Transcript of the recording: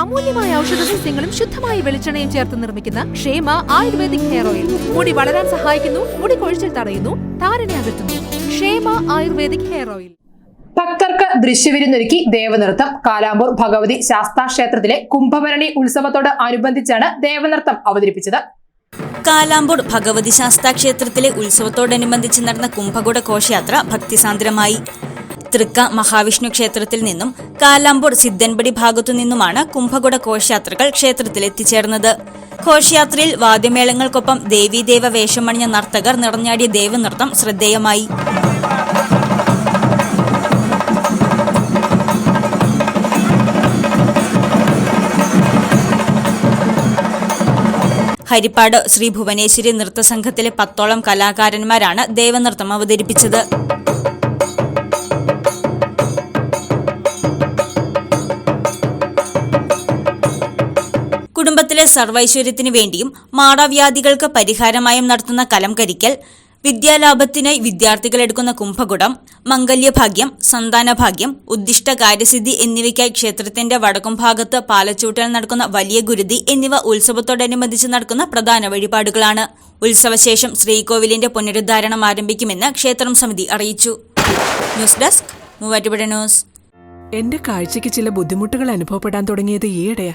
അമൂല്യമായ ഔഷധ സസ്യങ്ങളും ശുദ്ധമായ വെളിച്ചെണ്ണയും ചേർത്ത് നിർമ്മിക്കുന്ന ക്ഷേമ ആയുർവേദിക് ഹെയർ ഓയിൽ. മുടി വളരാൻ സഹായിക്കുന്നു മുടി കൊഴിച്ചിൽ തടയുന്നു താരനെ അകറ്റുന്നു. ക്ഷേമ ആയുർവേദിക് ഹെയർ ഓയിൽ. ഭക്തർക്ക് ദൃശ്യവിരുന്നൊരുക്കി ദേവനൃത്തം. കാലാമ്പൂർ ഭഗവതി ശാസ്താ ക്ഷേത്രത്തിലെ കുംഭഭരണി ഉത്സവത്തോട് അനുബന്ധിച്ചാണ് ദേവനൃത്തം അവതരിപ്പിച്ചത്. കാലാമ്പൂർ ഭഗവതി ശാസ്താ ക്ഷേത്രത്തിലെ ഉത്സവത്തോടനുബന്ധിച്ച് നടന്ന കുംഭകുട ഘോഷയാത്ര ഭക്തിസാന്ദ്രമായി. തൃക്ക മഹാവിഷ്ണു ക്ഷേത്രത്തിൽ നിന്നും കാലാമ്പൂർ സിദ്ധൻപടി ഭാഗത്തു നിന്നുമാണ് കുംഭകുട ഘോഷയാത്രകൾ ക്ഷേത്രത്തിൽ എത്തിച്ചേർന്നത്. ഘോഷയാത്രയിൽ വാദ്യമേളങ്ങൾക്കൊപ്പം ദേവീദേവ വേഷമണിഞ്ഞ നർത്തകർ നിറഞ്ഞാടിയ ദേവനൃത്തം ശ്രദ്ധേയമായി. ഹരിപ്പാട് ശ്രീ ഭുവനേശ്വരി നൃത്തസംഘത്തിലെ പത്തോളം കലാകാരന്മാരാണ് ദേവനൃത്തം അവതരിപ്പിച്ചത്. കുടുംബത്തിലെ സർവൈശ്വര്യത്തിനു വേണ്ടിയും മാറാവ്യാധികൾക്ക് പരിഹാരമായും നടത്തുന്ന കലംകരിക്കൽ വിദ്യാലാഭത്തിനായി വിദ്യാർത്ഥികൾ എടുക്കുന്ന കുംഭകുടം മംഗല്യഭാഗ്യം സന്താനഭാഗ്യം ഉദ്ദിഷ്ട കാര്യസിദ്ധി എന്നിവയ്ക്കായി ക്ഷേത്രത്തിന്റെ വടക്കും ഭാഗത്ത് പാലച്ചൂട്ടിൽ നടക്കുന്ന വലിയ ഗുരുതി എന്നിവ ഉത്സവത്തോടനുബന്ധിച്ച് നടക്കുന്ന പ്രധാന വഴിപാടുകളാണ്. ഉത്സവശേഷം ശ്രീകോവിലിന്റെ പുനരുദ്ധാരണം ആരംഭിക്കുമെന്ന് ക്ഷേത്രം സമിതി അറിയിച്ചു. News desk Muvattupuzha news. എന്റെ കാഴ്ചയ്ക്ക് ചില ബുദ്ധിമുട്ടുകൾ അനുഭവപ്പെടാൻ തുടങ്ങിയത് ഈയിടെയാ.